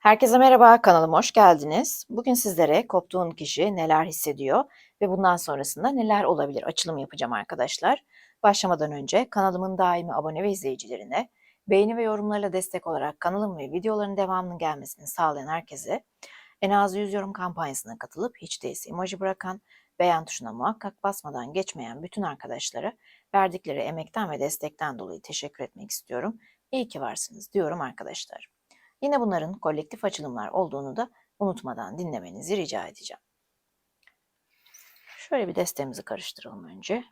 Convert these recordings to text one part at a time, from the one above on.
Herkese merhaba, kanalıma hoş geldiniz. Bugün sizlere koptuğun kişi neler hissediyor ve bundan sonrasında neler olabilir açılım yapacağım arkadaşlar. Başlamadan önce kanalımın daimi abone ve izleyicilerine, beğeni ve yorumlarla destek olarak kanalım ve videoların devamının gelmesini sağlayan herkese, en az 100 yorum kampanyasına katılıp hiç değilse emoji bırakan, beğen tuşuna muhakkak basmadan geçmeyen bütün arkadaşlara verdikleri emekten ve destekten dolayı teşekkür etmek istiyorum. İyi ki varsınız diyorum arkadaşlar. Yine bunların kolektif açılımlar olduğunu da unutmadan dinlemenizi rica edeceğim. Şöyle bir destemizi karıştıralım önce.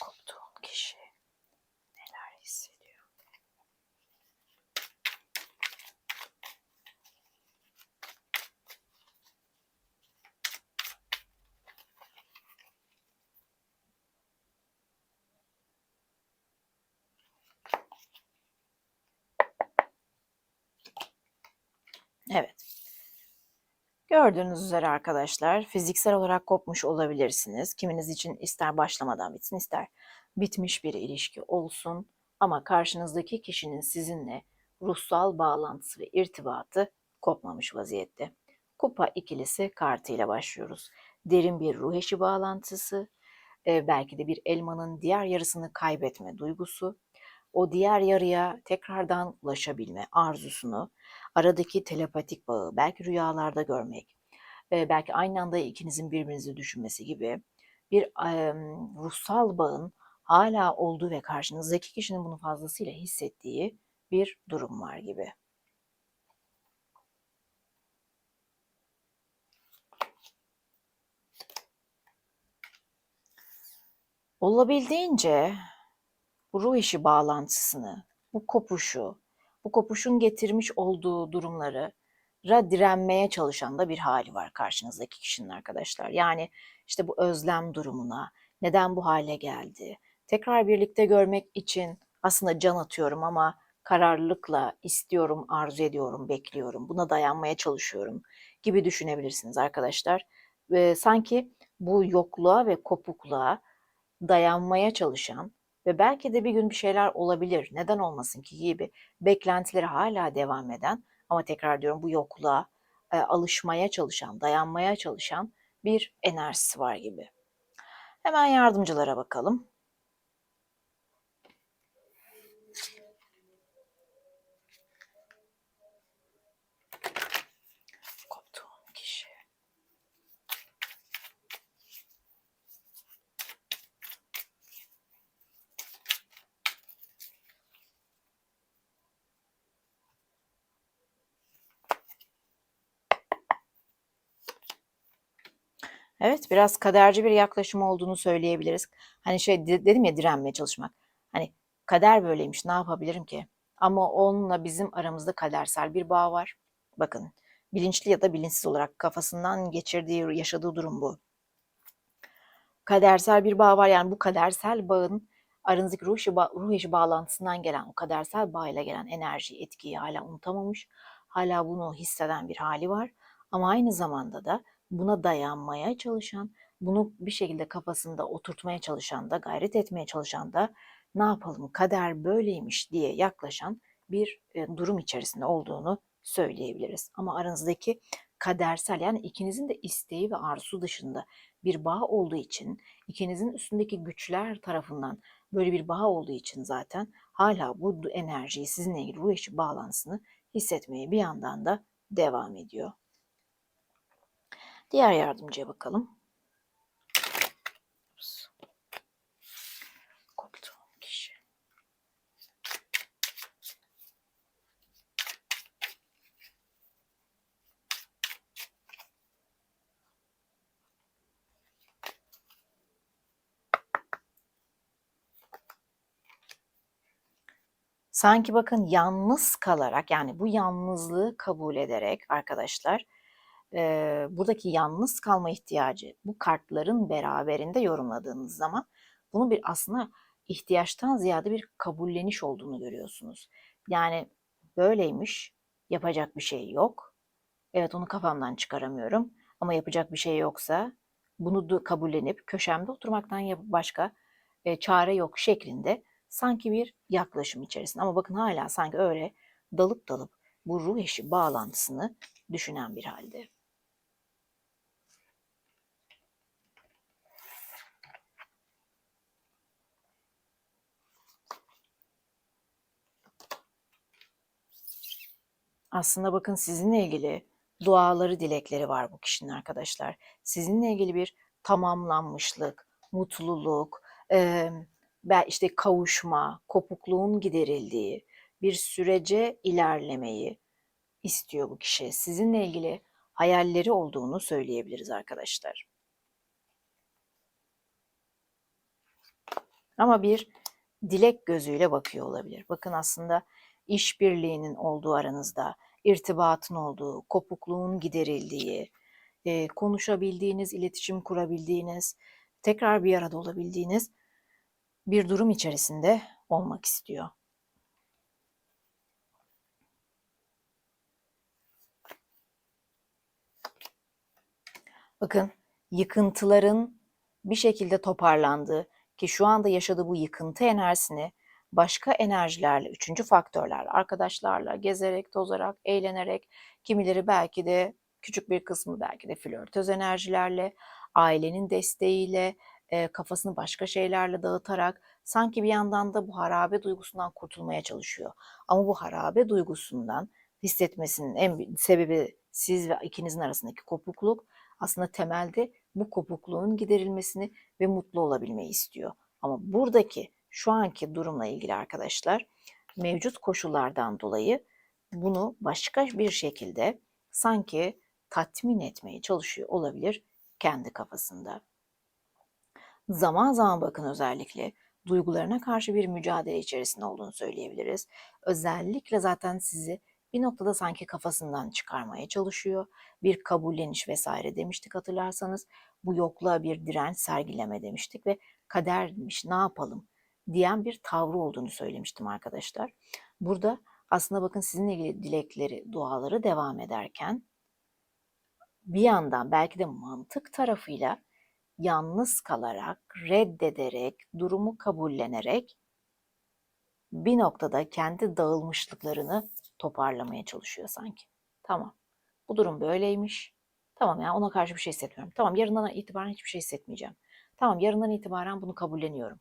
Koptuğun kişi neler hissediyor? Evet. Gördüğünüz üzere arkadaşlar fiziksel olarak kopmuş olabilirsiniz. Kiminiz için ister başlamadan bitsin ister bitmiş bir ilişki olsun ama karşınızdaki kişinin sizinle ruhsal bağlantısı ve irtibatı kopmamış vaziyette. Kupa ikilisi kartıyla başlıyoruz. Derin bir ruh eşi bağlantısı, e, belki de bir elmanın diğer yarısını kaybetme duygusu, o diğer yarıya tekrardan ulaşabilme arzusunu, aradaki telepatik bağı, belki rüyalarda görmek, belki aynı anda ikinizin birbirinizi düşünmesi gibi bir ruhsal bağın hala olduğu ve karşınızdaki kişinin bunu fazlasıyla hissettiği bir durum var gibi. Olabildiğince bu ruh işi bağlantısını, bu kopuşu, bu kopuşun getirmiş olduğu durumları direnmeye çalışan da bir hali var karşınızdaki kişinin arkadaşlar. Yani işte bu özlem durumuna, neden bu hale geldi, tekrar birlikte görmek için aslında can atıyorum ama kararlılıkla istiyorum, arzu ediyorum, bekliyorum, buna dayanmaya çalışıyorum gibi düşünebilirsiniz arkadaşlar. Ee, sanki bu yokluğa ve kopukluğa dayanmaya çalışan ve belki de bir gün bir şeyler olabilir, neden olmasın ki gibi beklentileri hala devam eden ama tekrar diyorum bu yokluğa e, alışmaya çalışan, dayanmaya çalışan bir enerjisi var gibi. Hemen yardımcılara bakalım. Koptuğun kişi. Evet, biraz kaderci bir yaklaşım olduğunu söyleyebiliriz. Hani şey de- dedim ya direnmeye çalışmak. Hani kader böyleymiş, ne yapabilirim ki? Ama onunla bizim aramızda kadersel bir bağ var. Bakın, bilinçli ya da bilinçsiz olarak kafasından geçirdiği, yaşadığı durum bu. Kadersel bir bağ var. Yani bu kadersel bağın aranızdaki ruh işi, ruh işi bağlantısından gelen, o kadersel bağıyla gelen enerji, etkiyi hala unutamamış. Hala bunu hisseden bir hali var. Ama aynı zamanda da buna dayanmaya çalışan, bunu bir şekilde kafasında oturtmaya çalışan da, gayret etmeye çalışan da ne yapalım kader böyleymiş diye yaklaşan bir e, durum içerisinde olduğunu söyleyebiliriz. Ama aranızdaki kadersel yani ikinizin de isteği ve arzusu dışında bir bağ olduğu için, ikinizin üstündeki güçler tarafından böyle bir bağ olduğu için zaten hala bu enerjiyi sizinle ilgili ruh eşi bağlantısını hissetmeye bir yandan da devam ediyor. Diğer yardımcıya bakalım. Sanki bakın yalnız kalarak yani bu yalnızlığı kabul ederek arkadaşlar e, buradaki yalnız kalma ihtiyacı bu kartların beraberinde yorumladığınız zaman bunu bir aslında ihtiyaçtan ziyade bir kabulleniş olduğunu görüyorsunuz. Yani böyleymiş, yapacak bir şey yok. Evet onu kafamdan çıkaramıyorum ama yapacak bir şey yoksa bunu kabullenip köşemde oturmaktan başka e, çare yok şeklinde sanki bir yaklaşım içerisinde. Ama bakın hala sanki öyle dalıp dalıp bu ruh eşi bağlantısını düşünen bir halde. Aslında bakın sizinle ilgili duaları, dilekleri var bu kişinin arkadaşlar. Sizinle ilgili bir tamamlanmışlık, mutluluk, e, işte kavuşma, kopukluğun giderildiği bir sürece ilerlemeyi istiyor bu kişi. Sizinle ilgili hayalleri olduğunu söyleyebiliriz arkadaşlar. Ama bir dilek gözüyle bakıyor olabilir. Bakın aslında işbirliğinin olduğu aranızda, irtibatın olduğu, kopukluğun giderildiği, e, konuşabildiğiniz, iletişim kurabildiğiniz, tekrar bir arada olabildiğiniz bir durum içerisinde olmak istiyor. Bakın yıkıntıların bir şekilde toparlandığı ki şu anda yaşadığı bu yıkıntı enerjisini başka enerjilerle, üçüncü faktörlerle, arkadaşlarla, gezerek, tozarak, eğlenerek, kimileri belki de küçük bir kısmı belki de flörtöz enerjilerle, ailenin desteğiyle, e, kafasını başka şeylerle dağıtarak sanki bir yandan da bu harabe duygusundan kurtulmaya çalışıyor. Ama bu harabe duygusundan hissetmesinin en sebebi siz ve ikinizin arasındaki kopukluk aslında temelde bu kopukluğun giderilmesini ve mutlu olabilmeyi istiyor. Ama buradaki şu anki durumla ilgili arkadaşlar mevcut koşullardan dolayı bunu başka bir şekilde sanki tatmin etmeye çalışıyor olabilir kendi kafasında. Zaman zaman bakın özellikle duygularına karşı bir mücadele içerisinde olduğunu söyleyebiliriz. Özellikle zaten sizi bir noktada sanki kafasından çıkarmaya çalışıyor. Bir kabulleniş vesaire demiştik hatırlarsanız. Bu yokluğa bir direnç sergileme demiştik ve kadermiş ne yapalım diyen bir tavrı olduğunu söylemiştim arkadaşlar. Burada aslında bakın sizinle ilgili dilekleri, duaları devam ederken bir yandan belki de mantık tarafıyla yalnız kalarak, reddederek, durumu kabullenerek bir noktada kendi dağılmışlıklarını toparlamaya çalışıyor sanki. Tamam. Bu durum böyleymiş. Tamam yani ona karşı bir şey hissetmiyorum. Tamam yarından itibaren hiçbir şey hissetmeyeceğim. Tamam yarından itibaren bunu kabulleniyorum.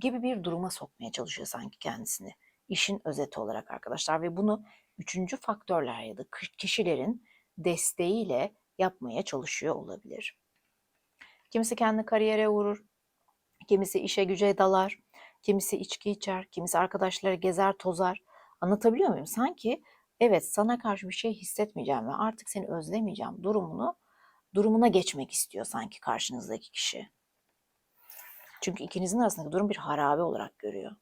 Gibi bir duruma sokmaya çalışıyor sanki kendisini. İşin özeti olarak arkadaşlar ve bunu üçüncü faktörler ya da kişilerin desteğiyle yapmaya çalışıyor olabilir. Kimisi kendi kariyere vurur, kimisi işe güce dalar, kimisi içki içer, kimisi arkadaşları gezer tozar. Anlatabiliyor muyum? Sanki evet sana karşı bir şey hissetmeyeceğim ve artık seni özlemeyeceğim durumunu durumuna geçmek istiyor sanki karşınızdaki kişi. Çünkü ikinizin arasındaki durum bir harabe olarak görüyor.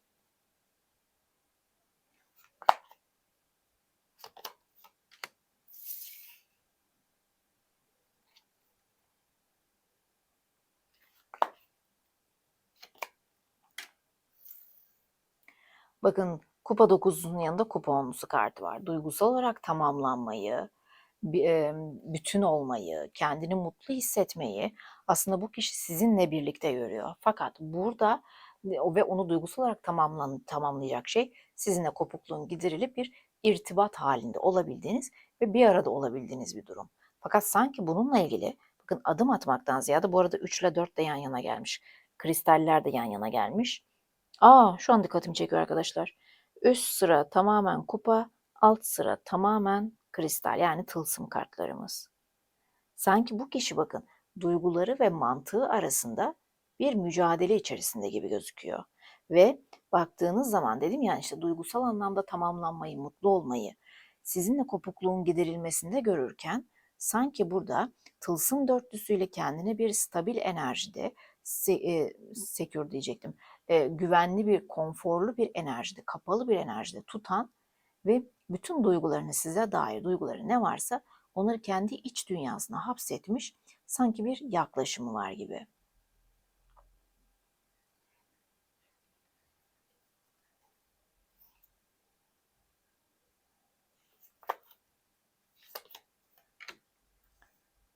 Bakın kupa 9'un yanında kupa onlusu kartı var. Duygusal olarak tamamlanmayı, bütün olmayı, kendini mutlu hissetmeyi aslında bu kişi sizinle birlikte görüyor. Fakat burada ve onu duygusal olarak tamamlan, tamamlayacak şey sizinle kopukluğun giderilip bir irtibat halinde olabildiğiniz ve bir arada olabildiğiniz bir durum. Fakat sanki bununla ilgili bakın adım atmaktan ziyade bu arada 3 ile 4 de yan yana gelmiş. Kristaller de yan yana gelmiş. Aa şu an dikkatimi çekiyor arkadaşlar. Üst sıra tamamen kupa, alt sıra tamamen kristal yani tılsım kartlarımız. Sanki bu kişi bakın duyguları ve mantığı arasında bir mücadele içerisinde gibi gözüküyor. Ve baktığınız zaman dedim ya işte duygusal anlamda tamamlanmayı, mutlu olmayı, sizinle kopukluğun giderilmesinde görürken sanki burada tılsım dörtlüsüyle kendine bir stabil enerjide, se, e, sekür diyecektim, e, güvenli bir, konforlu bir enerjide, kapalı bir enerjide tutan ve bütün duygularını size dair duyguları ne varsa onları kendi iç dünyasına hapsetmiş sanki bir yaklaşımı var gibi.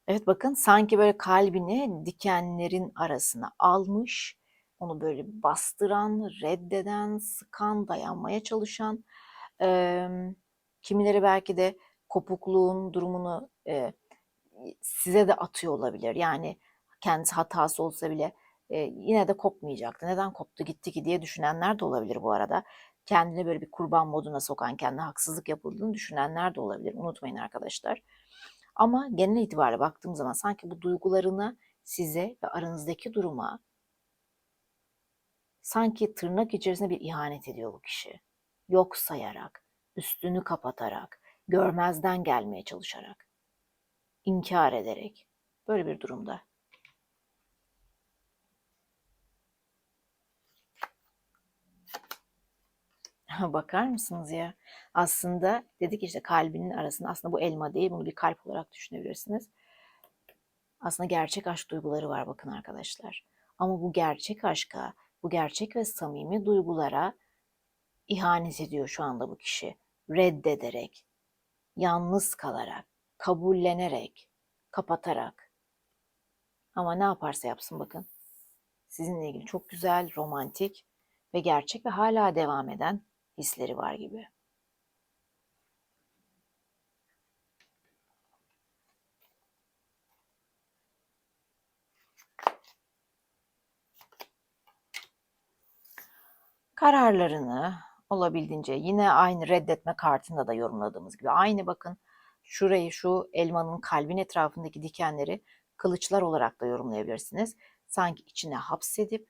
Evet bakın sanki böyle kalbini dikenlerin arasına almış onu böyle bastıran, reddeden, sıkan, dayanmaya çalışan, e, kimileri belki de kopukluğun durumunu e, size de atıyor olabilir. Yani kendisi hatası olsa bile e, yine de kopmayacaktı. Neden koptu gitti ki diye düşünenler de olabilir bu arada. Kendini böyle bir kurban moduna sokan, kendine haksızlık yapıldığını düşünenler de olabilir. Unutmayın arkadaşlar. Ama genel itibariyle baktığım zaman sanki bu duygularını size ve aranızdaki duruma sanki tırnak içerisinde bir ihanet ediyor bu kişi. Yok sayarak, üstünü kapatarak, görmezden gelmeye çalışarak, inkar ederek böyle bir durumda. Bakar mısınız ya? Aslında dedik işte kalbinin arasında aslında bu elma değil bunu bir kalp olarak düşünebilirsiniz. Aslında gerçek aşk duyguları var bakın arkadaşlar. Ama bu gerçek aşka, bu gerçek ve samimi duygulara ihanet ediyor şu anda bu kişi. Reddederek, yalnız kalarak, kabullenerek, kapatarak. Ama ne yaparsa yapsın bakın. Sizinle ilgili çok güzel, romantik ve gerçek ve hala devam eden hisleri var gibi. Kararlarını olabildiğince yine aynı reddetme kartında da yorumladığımız gibi aynı bakın şurayı şu elmanın kalbin etrafındaki dikenleri kılıçlar olarak da yorumlayabilirsiniz. Sanki içine hapsedip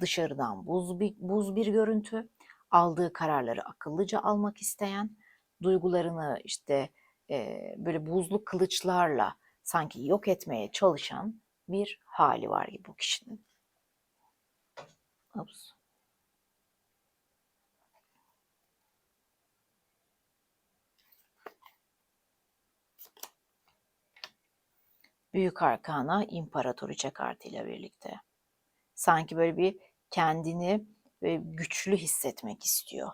dışarıdan buz bir, buz bir görüntü, aldığı kararları akıllıca almak isteyen, duygularını işte e, böyle buzlu kılıçlarla sanki yok etmeye çalışan bir hali var gibi bu kişinin. Ups. Büyük Arkana İmparatoriçe kartıyla birlikte. Sanki böyle bir kendini e, güçlü hissetmek istiyor.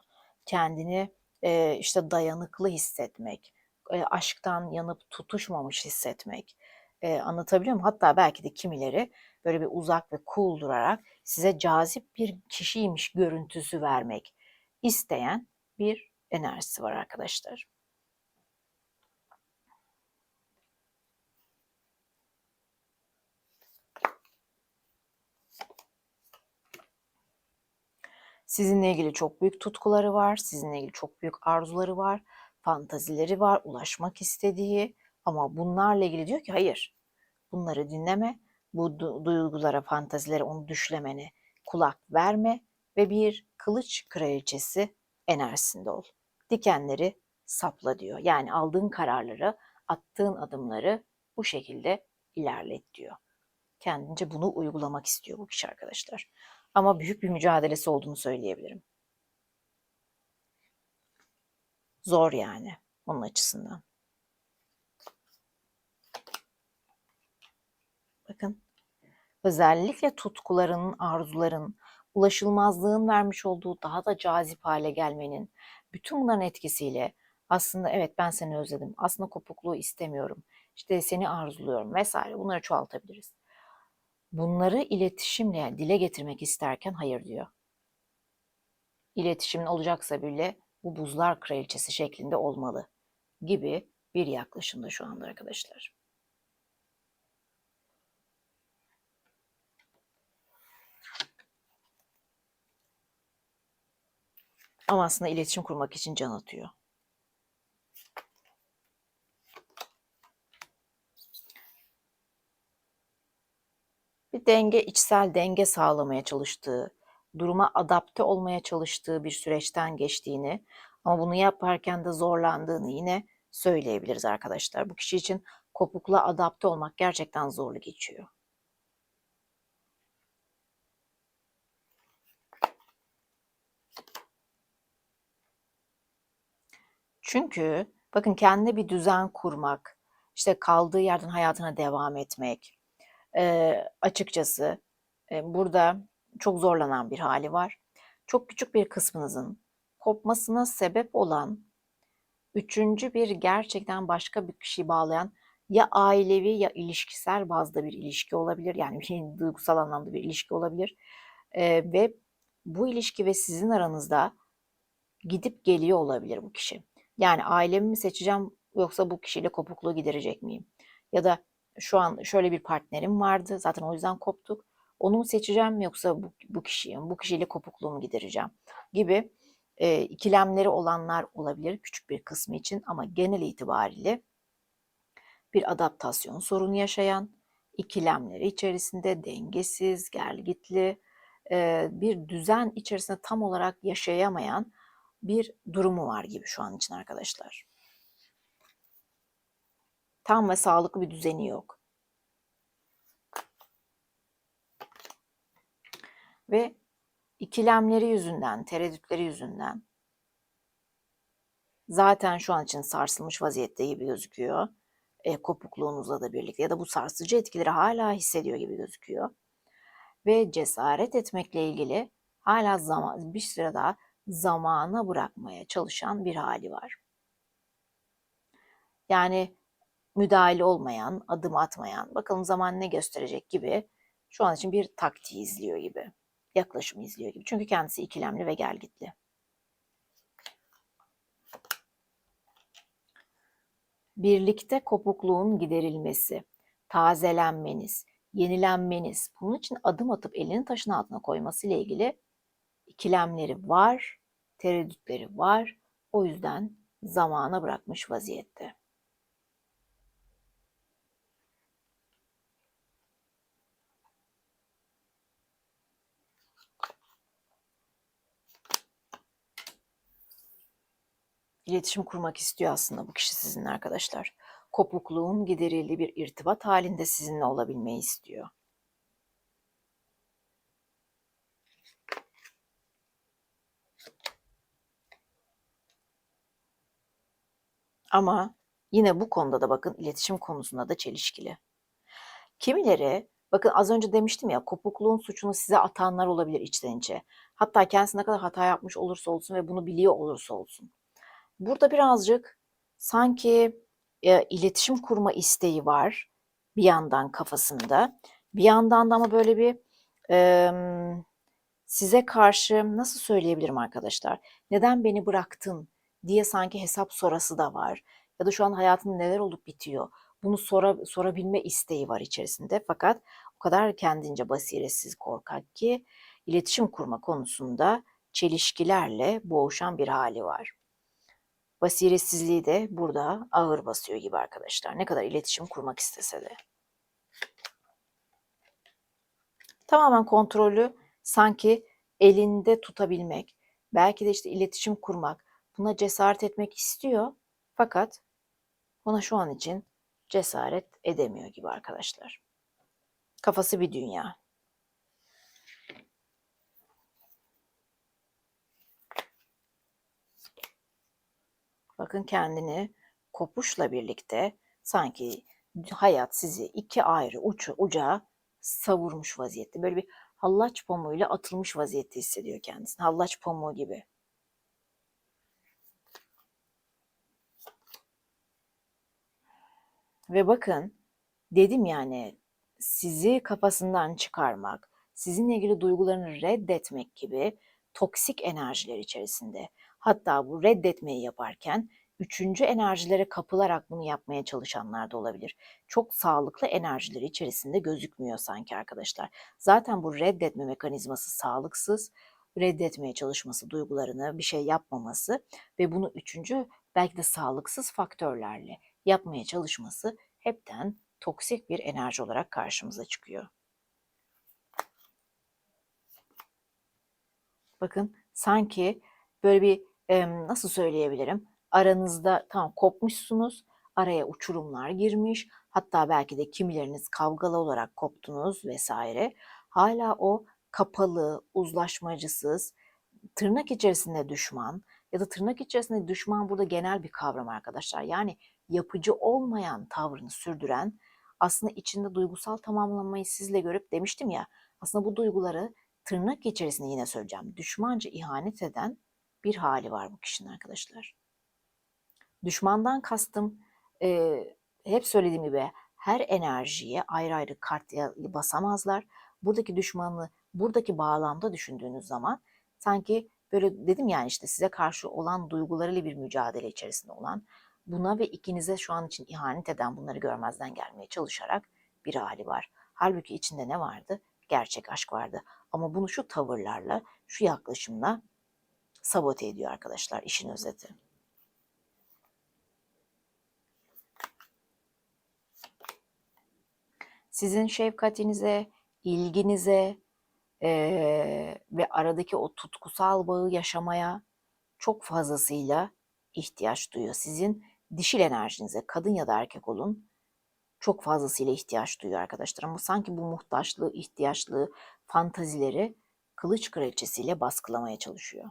Kendini e, işte dayanıklı hissetmek, e, aşktan yanıp tutuşmamış hissetmek. Anlatabiliyor muyum? Hatta belki de kimileri böyle bir uzak ve cool durarak size cazip bir kişiymiş görüntüsü vermek isteyen bir enerjisi var arkadaşlar. Sizinle ilgili çok büyük tutkuları var, sizinle ilgili çok büyük arzuları var, fantazileri var, ulaşmak istediği ama bunlarla ilgili diyor ki hayır. Bunları dinleme, bu du- duygulara, fantazilere onu düşlemene kulak verme ve bir kılıç kraliçesi enerjisinde ol. Dikenleri sapla diyor. Yani aldığın kararları, attığın adımları bu şekilde ilerlet diyor. Kendince bunu uygulamak istiyor bu kişi arkadaşlar. Ama büyük bir mücadelesi olduğunu söyleyebilirim. Zor yani onun açısından. Bakın özellikle tutkuların, arzuların, ulaşılmazlığın vermiş olduğu daha da cazip hale gelmenin bütün bunların etkisiyle aslında evet ben seni özledim. Aslında kopukluğu istemiyorum. İşte seni arzuluyorum vesaire bunları çoğaltabiliriz. Bunları iletişimle yani dile getirmek isterken hayır diyor. İletişimin olacaksa bile bu buzlar kraliçesi şeklinde olmalı gibi bir yaklaşımda şu anda arkadaşlar. Ama aslında iletişim kurmak için can atıyor. Bir denge, içsel denge sağlamaya çalıştığı, duruma adapte olmaya çalıştığı bir süreçten geçtiğini ama bunu yaparken de zorlandığını yine söyleyebiliriz arkadaşlar. Bu kişi için kopukla adapte olmak gerçekten zorlu geçiyor. Çünkü bakın kendine bir düzen kurmak, işte kaldığı yerden hayatına devam etmek, e, açıkçası e, burada çok zorlanan bir hali var. Çok küçük bir kısmınızın kopmasına sebep olan üçüncü bir gerçekten başka bir kişiyi bağlayan ya ailevi ya ilişkisel bazda bir ilişki olabilir. Yani bir duygusal anlamda bir ilişki olabilir. Ee, ve bu ilişki ve sizin aranızda gidip geliyor olabilir bu kişi. Yani ailemi mi seçeceğim yoksa bu kişiyle kopukluğu giderecek miyim? Ya da şu an şöyle bir partnerim vardı zaten o yüzden koptuk. Onu mu seçeceğim yoksa bu, bu kişiyi bu kişiyle kopukluğumu gidereceğim gibi e, ikilemleri olanlar olabilir küçük bir kısmı için ama genel itibariyle bir adaptasyon sorunu yaşayan, ikilemleri içerisinde dengesiz, gergitli, e, bir düzen içerisinde tam olarak yaşayamayan bir durumu var gibi şu an için arkadaşlar. Tam ve sağlıklı bir düzeni yok. Ve ikilemleri yüzünden, tereddütleri yüzünden zaten şu an için sarsılmış vaziyette gibi gözüküyor. E, kopukluğunuzla da birlikte ya da bu sarsıcı etkileri hala hissediyor gibi gözüküyor. Ve cesaret etmekle ilgili hala zaman bir süre daha zamana bırakmaya çalışan bir hali var. Yani müdahale olmayan, adım atmayan, bakalım zaman ne gösterecek gibi şu an için bir taktiği izliyor gibi, yaklaşım izliyor gibi. Çünkü kendisi ikilemli ve gelgitli. Birlikte kopukluğun giderilmesi, tazelenmeniz, yenilenmeniz, bunun için adım atıp elini taşın altına koyması ile ilgili ikilemleri var, tereddütleri var. O yüzden zamana bırakmış vaziyette. İletişim kurmak istiyor aslında bu kişi sizinle arkadaşlar. Kopukluğun giderildiği bir irtibat halinde sizinle olabilmeyi istiyor. Ama yine bu konuda da bakın iletişim konusunda da çelişkili. Kimileri bakın az önce demiştim ya kopukluğun suçunu size atanlar olabilir içten içe. Hatta kendisi ne kadar hata yapmış olursa olsun ve bunu biliyor olursa olsun. Burada birazcık sanki e, iletişim kurma isteği var bir yandan kafasında. Bir yandan da ama böyle bir e, size karşı nasıl söyleyebilirim arkadaşlar? Neden beni bıraktın diye sanki hesap sorası da var. Ya da şu an hayatında neler olup bitiyor? Bunu sora, sorabilme isteği var içerisinde. Fakat o kadar kendince basiretsiz korkak ki iletişim kurma konusunda çelişkilerle boğuşan bir hali var. Basiretsizliği de burada ağır basıyor gibi arkadaşlar. Ne kadar iletişim kurmak istese de. Tamamen kontrolü sanki elinde tutabilmek, belki de işte iletişim kurmak, buna cesaret etmek istiyor. Fakat buna şu an için cesaret edemiyor gibi arkadaşlar. Kafası bir dünya. Bakın kendini kopuşla birlikte sanki hayat sizi iki ayrı uçu uca savurmuş vaziyette. Böyle bir hallaç pamuğuyla atılmış vaziyette hissediyor kendisini. Hallaç pamuğu gibi. Ve bakın dedim yani sizi kafasından çıkarmak, sizinle ilgili duygularını reddetmek gibi toksik enerjiler içerisinde. Hatta bu reddetmeyi yaparken üçüncü enerjilere kapılarak bunu yapmaya çalışanlar da olabilir. Çok sağlıklı enerjileri içerisinde gözükmüyor sanki arkadaşlar. Zaten bu reddetme mekanizması sağlıksız. Reddetmeye çalışması, duygularını bir şey yapmaması ve bunu üçüncü belki de sağlıksız faktörlerle yapmaya çalışması hepten toksik bir enerji olarak karşımıza çıkıyor. Bakın sanki böyle bir e, nasıl söyleyebilirim? Aranızda tam kopmuşsunuz, araya uçurumlar girmiş, hatta belki de kimileriniz kavgalı olarak koptunuz vesaire. Hala o kapalı, uzlaşmacısız, tırnak içerisinde düşman ya da tırnak içerisinde düşman burada genel bir kavram arkadaşlar. Yani yapıcı olmayan tavrını sürdüren aslında içinde duygusal tamamlanmayı sizle görüp demiştim ya aslında bu duyguları tırnak içerisinde yine söyleyeceğim düşmanca ihanet eden bir hali var bu kişinin arkadaşlar. Düşmandan kastım e, hep söylediğim gibi her enerjiye ayrı ayrı kart basamazlar. Buradaki düşmanı buradaki bağlamda düşündüğünüz zaman sanki böyle dedim yani işte size karşı olan duygularıyla bir mücadele içerisinde olan buna ve ikinize şu an için ihanet eden bunları görmezden gelmeye çalışarak bir hali var. Halbuki içinde ne vardı? Gerçek aşk vardı. Ama bunu şu tavırlarla, şu yaklaşımla sabote ediyor arkadaşlar işin özeti. Sizin şefkatinize, ilginize eee, ve aradaki o tutkusal bağı yaşamaya çok fazlasıyla ihtiyaç duyuyor. Sizin dişil enerjinize, kadın ya da erkek olun, çok fazlasıyla ihtiyaç duyuyor arkadaşlar. Ama sanki bu muhtaçlığı, ihtiyaçlığı, fantazileri kılıç kraliçesiyle baskılamaya çalışıyor.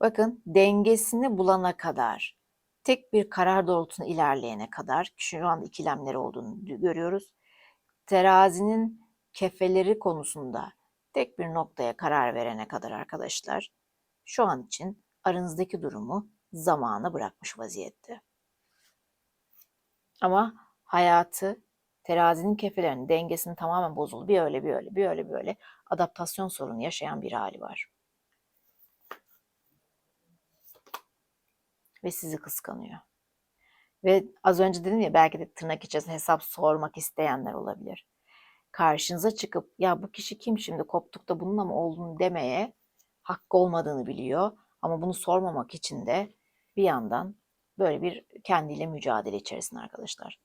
Bakın dengesini bulana kadar, tek bir karar doğrultusunda ilerleyene kadar, şu an ikilemleri olduğunu görüyoruz. Terazinin kefeleri konusunda tek bir noktaya karar verene kadar arkadaşlar, şu an için aranızdaki durumu zamana bırakmış vaziyette. Ama hayatı terazinin kefelerinin dengesinin tamamen bozuldu. Bir öyle bir öyle bir öyle bir öyle adaptasyon sorunu yaşayan bir hali var. Ve sizi kıskanıyor. Ve az önce dedim ya belki de tırnak içerisinde hesap sormak isteyenler olabilir. Karşınıza çıkıp ya bu kişi kim şimdi koptuk da bununla mı olduğunu demeye hakkı olmadığını biliyor. Ama bunu sormamak için de bir yandan böyle bir kendiyle mücadele içerisinde arkadaşlar.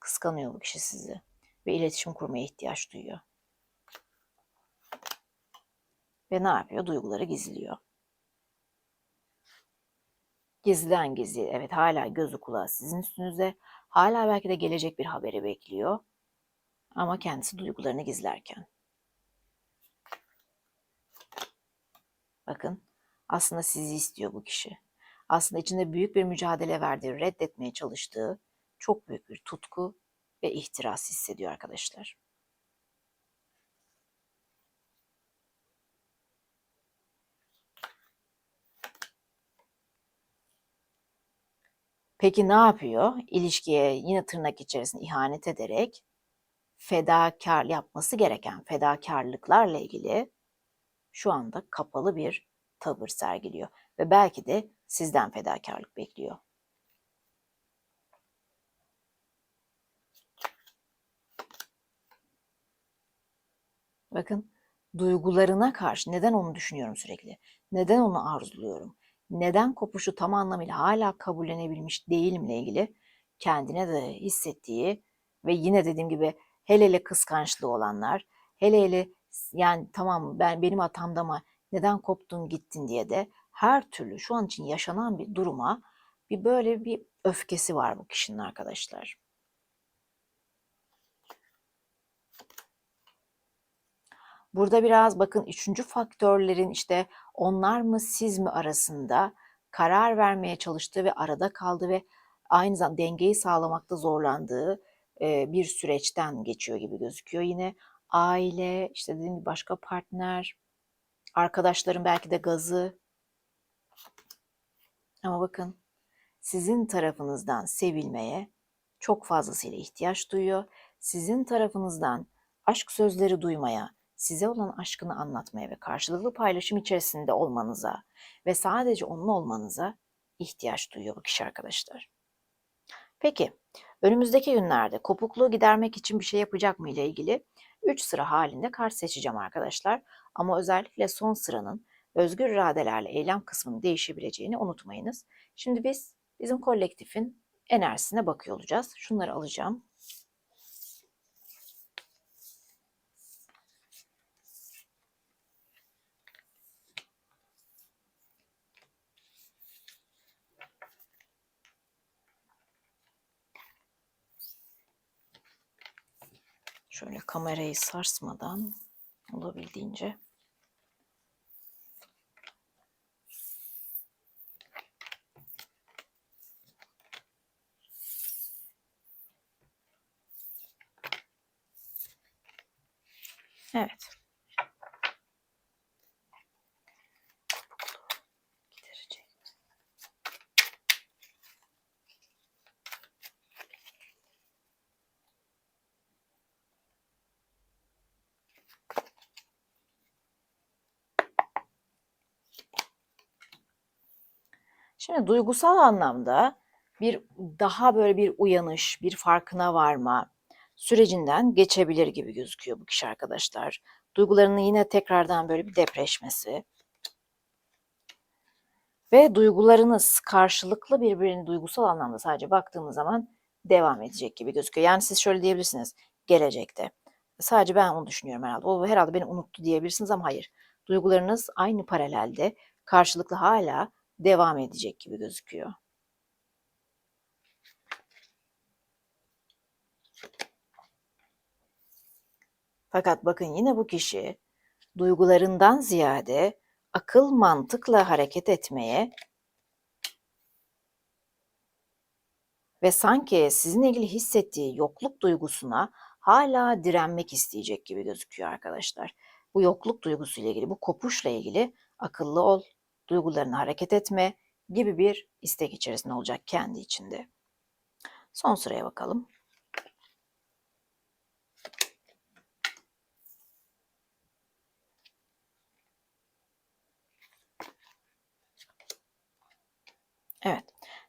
Kıskanıyor bu kişi sizi ve iletişim kurmaya ihtiyaç duyuyor. Ve ne yapıyor? Duyguları gizliyor. Gizliden gizli, evet hala gözü kulağı sizin üstünüzde. Hala belki de gelecek bir haberi bekliyor. Ama kendisi duygularını gizlerken. Bakın aslında sizi istiyor bu kişi. Aslında içinde büyük bir mücadele verdiği, reddetmeye çalıştığı çok büyük bir tutku ve ihtiras hissediyor arkadaşlar. Peki ne yapıyor? İlişkiye yine tırnak içerisinde ihanet ederek fedakar yapması gereken fedakarlıklarla ilgili şu anda kapalı bir tavır sergiliyor ve belki de sizden fedakarlık bekliyor. Bakın duygularına karşı neden onu düşünüyorum sürekli? Neden onu arzuluyorum? Neden kopuşu tam anlamıyla hala kabullenebilmiş değilimle ilgili kendine de hissettiği ve yine dediğim gibi hele hele kıskançlığı olanlar, hele hele yani tamam ben benim hatamda ama neden koptun gittin diye de her türlü şu an için yaşanan bir duruma bir böyle bir öfkesi var bu kişinin arkadaşlar. Burada biraz bakın üçüncü faktörlerin işte onlar mı siz mi arasında karar vermeye çalıştığı ve arada kaldı ve aynı zamanda dengeyi sağlamakta zorlandığı bir süreçten geçiyor gibi gözüküyor. Yine aile, işte dediğim gibi başka partner, arkadaşların belki de gazı. Ama bakın sizin tarafınızdan sevilmeye çok fazlasıyla ihtiyaç duyuyor. Sizin tarafınızdan aşk sözleri duymaya, size olan aşkını anlatmaya ve karşılıklı paylaşım içerisinde olmanıza ve sadece onun olmanıza ihtiyaç duyuyor bu kişi arkadaşlar. Peki önümüzdeki günlerde kopukluğu gidermek için bir şey yapacak mı ile ilgili 3 sıra halinde kart seçeceğim arkadaşlar. Ama özellikle son sıranın özgür iradelerle eylem kısmının değişebileceğini unutmayınız. Şimdi biz bizim kolektifin enerjisine bakıyor olacağız. Şunları alacağım. Şöyle kamerayı sarsmadan olabildiğince Evet. Şimdi duygusal anlamda bir daha böyle bir uyanış, bir farkına varma sürecinden geçebilir gibi gözüküyor bu kişi arkadaşlar. Duygularının yine tekrardan böyle bir depreşmesi ve duygularınız karşılıklı birbirini duygusal anlamda sadece baktığımız zaman devam edecek gibi gözüküyor. Yani siz şöyle diyebilirsiniz gelecekte. Sadece ben onu düşünüyorum herhalde. O herhalde beni unuttu diyebilirsiniz ama hayır. Duygularınız aynı paralelde karşılıklı hala devam edecek gibi gözüküyor. Fakat bakın yine bu kişi duygularından ziyade akıl mantıkla hareket etmeye ve sanki sizinle ilgili hissettiği yokluk duygusuna hala direnmek isteyecek gibi gözüküyor arkadaşlar. Bu yokluk duygusuyla ilgili, bu kopuşla ilgili akıllı ol, duygularını hareket etme gibi bir istek içerisinde olacak kendi içinde. Son sıraya bakalım. Evet.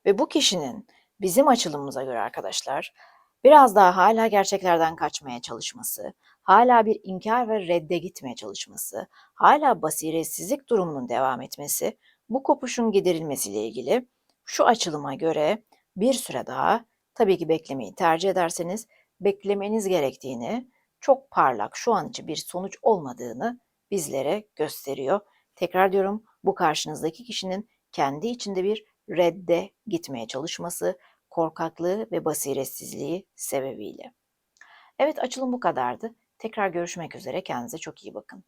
Ve bu kişinin bizim açılımımıza göre arkadaşlar biraz daha hala gerçeklerden kaçmaya çalışması, hala bir inkar ve redde gitmeye çalışması, hala basiretsizlik durumunun devam etmesi, bu kopuşun giderilmesiyle ilgili şu açılıma göre bir süre daha tabii ki beklemeyi tercih ederseniz beklemeniz gerektiğini, çok parlak şu an için bir sonuç olmadığını bizlere gösteriyor. Tekrar diyorum bu karşınızdaki kişinin kendi içinde bir redde gitmeye çalışması, korkaklığı ve basiretsizliği sebebiyle. Evet açılım bu kadardı. Tekrar görüşmek üzere. Kendinize çok iyi bakın.